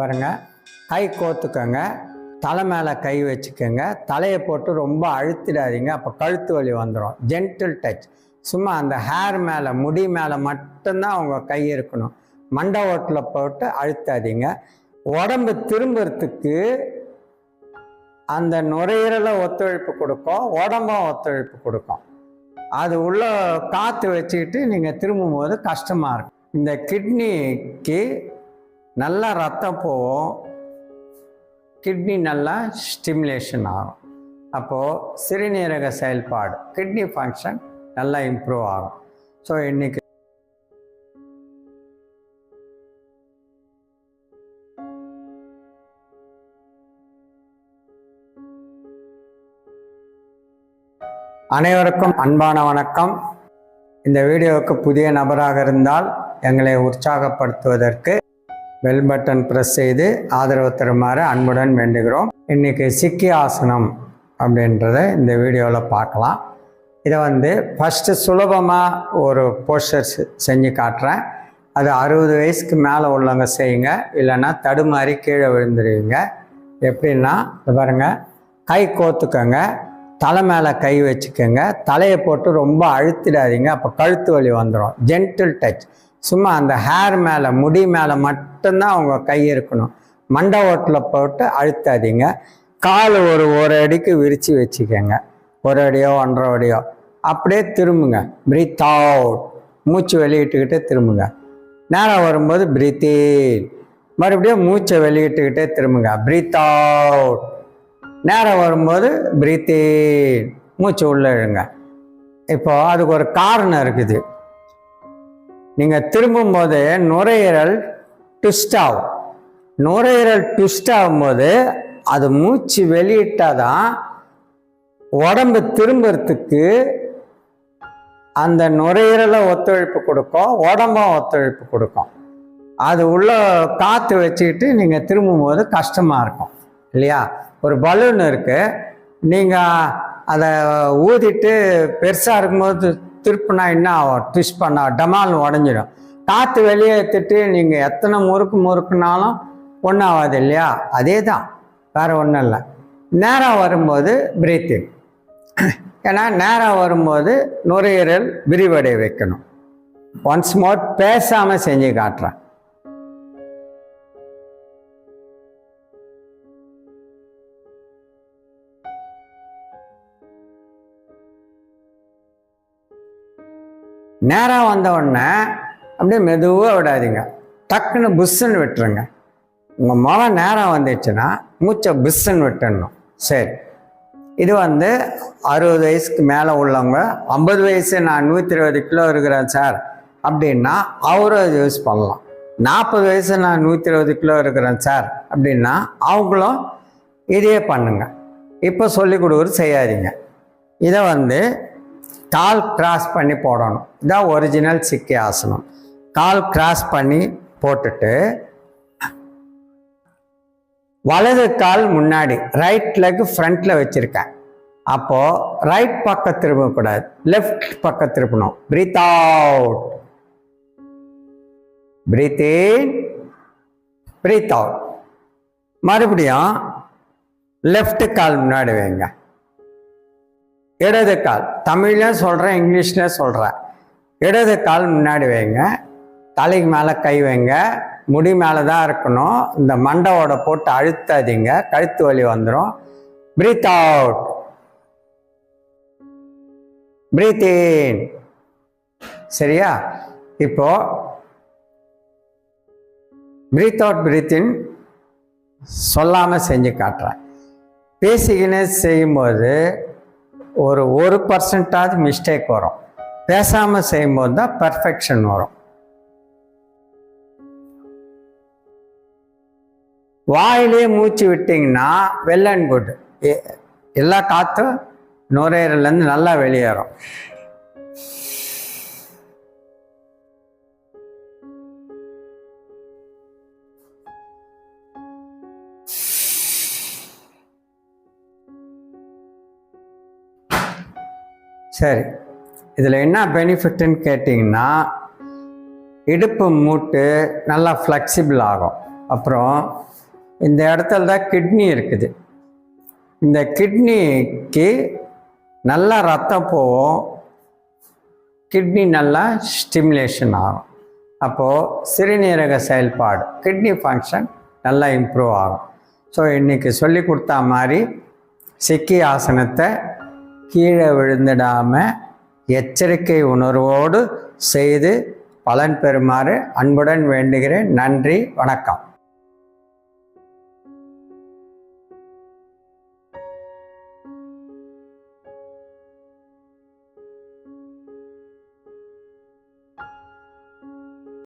பாருங்கள் கை கோத்துக்கோங்க. தலை மேலே கை வச்சுக்கோங்க. தலையை போட்டு ரொம்ப அழுத்திடாதீங்க. அப்போ கழுத்து வலி வந்துடும் ஜென்டில் டச் சும்மா அந்த ஹேர் மேலே முடி மேலே மட்டும்தான் உங்கள் கை இருக்கணும். மண்டை ஓட்டில் போட்டு அழுத்தாதீங்க. உடம்பு திரும்புறதுக்கு அந்த நுரையீரலை ஒத்துழைப்பு கொடுக்கும். உடம்பும் ஒத்துழைப்பு கொடுக்கும். அது உள்ள காற்று வச்சுக்கிட்டு நீங்கள் திரும்பும்போது கஷ்டமாக இருக்கும். இந்த கிட்னிக்கு நல்லா ரத்தம் போகும். கிட்னி நல்லா ஸ்டிமுலேஷன் ஆகும். அப்போது சிறுநீரக செயல்பாடு கிட்னி ஃபங்க்ஷன் நல்லா இம்ப்ரூவ் ஆகும். ஸோ இன்னைக்கு அனைவருக்கும் அன்பான வணக்கம். இந்த வீடியோவுக்கு புதிய நபராக இருந்தால் எங்களை உற்சாகப்படுத்துவதற்கு பெல் பட்டன் ப்ரெஸ் செய்து ஆதரவு தருமாறு அன்புடன் வேண்டுகிறோம். இன்னைக்கு சிக்கி ஆசனம் அப்படின்றத இந்த வீடியோவில் பார்க்கலாம். இதை வந்து ஃபஸ்ட்டு சுலபமாக ஒரு போஸ்டர் செஞ்சு காட்டுறேன். அது அறுபது வயசுக்கு மேலே உள்ளவங்க செய்யுங்க. இல்லைன்னா தடுமாறி கீழே விழுந்துருவீங்க. எப்படின்னா பாருங்கள் கை கோத்துக்கோங்க. தலை மேலே கை வச்சுக்கோங்க. தலையை போட்டு ரொம்ப அழுத்திடாதீங்க. அப்போ கழுத்து வலி வந்துடும் ஜென்டில் டச் சும்மா அந்த ஹேர் மேலே முடி மேலே மட்டும்தான் உங்கள் கை இருக்கணும். மண்டை ஓட்டில் போட்டு அழுத்தாதீங்க. கால் ஒரு ஒரு அடிக்கு விரித்து வச்சுக்கோங்க. ஒரு அடியோ ஒன்றரை அடியோ. அப்படியே திரும்புங்க. பிரீத் அவுட் மூச்சு வெளியிட்டுக்கிட்டே திரும்புங்க. நேரம் வரும்போது பிரீத் மறுபடியும் மூச்சை வெளியிட்டுக்கிட்டே திரும்புங்க. பிரீத் அவுட் நேரம் வரும்போது பிரீத் மூச்சு உள்ளே இழுங்க இப்போது அதுக்கு ஒரு காரணம் இருக்குது. நீங்கள் திரும்பும்போது நுரையீரல் ட்விஸ்ட் ஆகும். நுரையீரல் ட்விஸ்ட் ஆகும்போது அது மூச்சு வெளியிட்டால் தான் உடம்பு திரும்புறதுக்கு அந்த நுரையீரலை ஒத்துழைப்பு கொடுக்கும் உடம்பும் ஒத்துழைப்பு கொடுக்கும். அது உள்ள காற்று வச்சுக்கிட்டு நீங்கள் திரும்பும்போது கஷ்டமாக இருக்கும் இல்லையா? ஒரு பலூன் இருக்குது நீங்கள் அதை ஊதிட்டு பெருசாக இருக்கும்போது திருப்பினா என்ன ஆகும்? ட்விஸ்ட் பண்ண டமால் உடஞ்சிடும் காற்று வெளியே எடுத்துட்டு நீங்கள் எத்தனை முறுக்கு முறுக்குனாலும் ஒன்றும் ஆகாது இல்லையா? அதே தான் வேறு ஒன்றும் இல்லை. நேராக வரும்போது பிரீத்திங் ஏன்னா நேராக வரும்போது நுரையீரல் விரிவடை வைக்கணும். ஒன்ஸ் மோர் பேசாமல் செஞ்சு காட்டுறேன். நேராக வந்த உடனே அப்படியே மெதுவாக விடாதீங்க. டக்குன்னு புஷ்ஷுன்னு விட்டுருங்க. உங்கள் முகம் நேரம் வந்துச்சுன்னா மூச்சை புஷ்ஷுன்னு விட்டுடணும் சரி. இது வந்து அறுபது வயசுக்கு மேலே உள்ளவங்க ஐம்பது வயசு நான் நூற்றி இருபது கிலோ இருக்கிறேன் சார் அப்படின்னா அவரும் இது யூஸ் பண்ணலாம். நாற்பது வயசு நான் நூற்றி இருபது கிலோ இருக்கிறேன் சார் அப்படின்னா அவங்களும் இதே பண்ணுங்க. இப்போ சொல்லிக் கொடுக்குறது செய்யாதீங்க. இதை வந்து கால் கிராஸ் பண்ணி போடணும். இதான் ஒரிஜினல் சிக்கி ஆசனம். கால் கிராஸ் பண்ணி போட்டுட்டு வலது கால் முன்னாடி ரைட் லெக் ஃப்ரண்ட்டில் வச்சுருக்கேன். அப்போது ரைட் பக்கம் திரும்பக்கூடாது லெஃப்ட் பக்கம் திருப்பணும். Breathe out breathe in breathe out மறுபடியும் லெஃப்ட் கால் முன்னாடி வைங்க. இடது கால். தமிழ்லையும் சொல்கிறேன் இங்கிலீஷ்லையும் சொல்கிறேன் இடது கால் முன்னாடி வைங்க. தலைக்கு மேலே கை வைங்க. முடி மேலே தான் இருக்கணும். இந்த மண்டவோட போட்டு அழுத்தாதீங்க. கழுத்து வலி வந்துடும் பிரீத் அவுட் பிரீத் இன் சரியா? இப்போ பிரீத் அவுட் பிரீத் இன் சொல்லாமல் செஞ்சு காட்டுறேன். பேசிக்கினே செய்யும்போது ஒரு ஒரு பர்சன்டாவது மிஸ்டேக் வரும். பேசாமல் செய்யும்போது தான் பர்ஃபெக்ஷன் வரும். வாயிலே மூச்சு விட்டிங்கன்னா வெல் அண்ட் குட் எல்லா காற்றும் நுரையீரல்லேருந்து நல்லா வெளியேறும். சரி. இதில் என்ன பெனிஃபிட்னு கேட்டிங்கன்னா இடுப்பு மூட்டு நல்லா ஃப்ளெக்சிபிள் ஆகும். அப்புறம் இந்த இடத்துல தான் கிட்னி இருக்குது. இந்த கிட்னிக்கு நல்லா ரத்தம் போகும். கிட்னி நல்லா ஸ்டிமுலேஷன் ஆகும். அப்போது சிறுநீரக செயல்பாடு கிட்னி ஃபங்க்ஷன் நல்லா இம்ப்ரூவ் ஆகும். ஸோ இன்றைக்கி சொல்லி கொடுத்தா மாதிரி சிக்கி ஆசனத்தை கீழே விழுந்துடாமல் எச்சரிக்கை உணர்வோடு செய்து பலன் பெறுமாறு அன்புடன் வேண்டுகிறேன். நன்றி வணக்கம்.